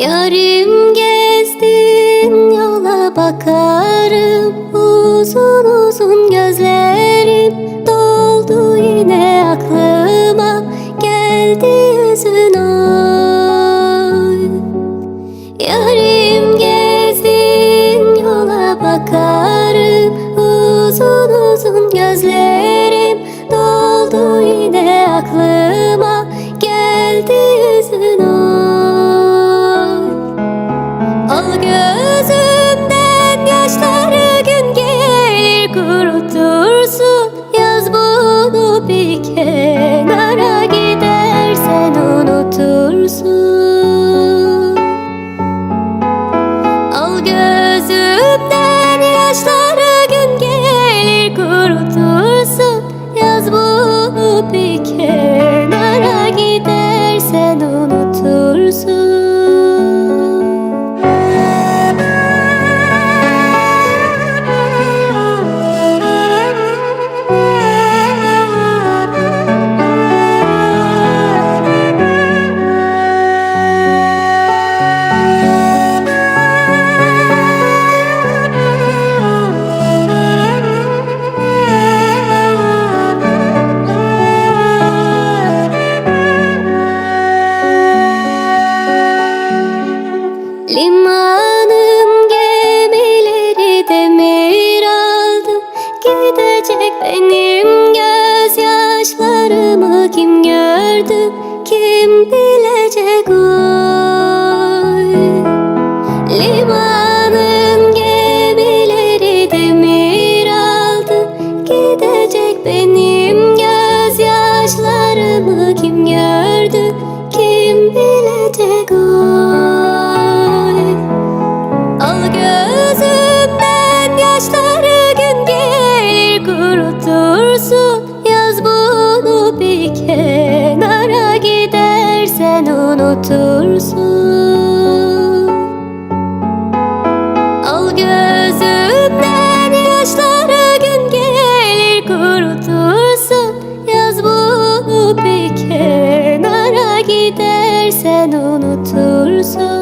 Yarım gezdim yola bakarım. Uzun uzun gözlerim doldu yine aklıma. Geldi yüzün oy Yarım gözümden yaşları Limanım gemileri demir aldı. Gidecek benim gözyaşlarımı kim gördü? Kim bilecek oy unutursun Al gözümden yaşları gün gelir kurutursun. Yaz bunu bir kenara gidersen unutursun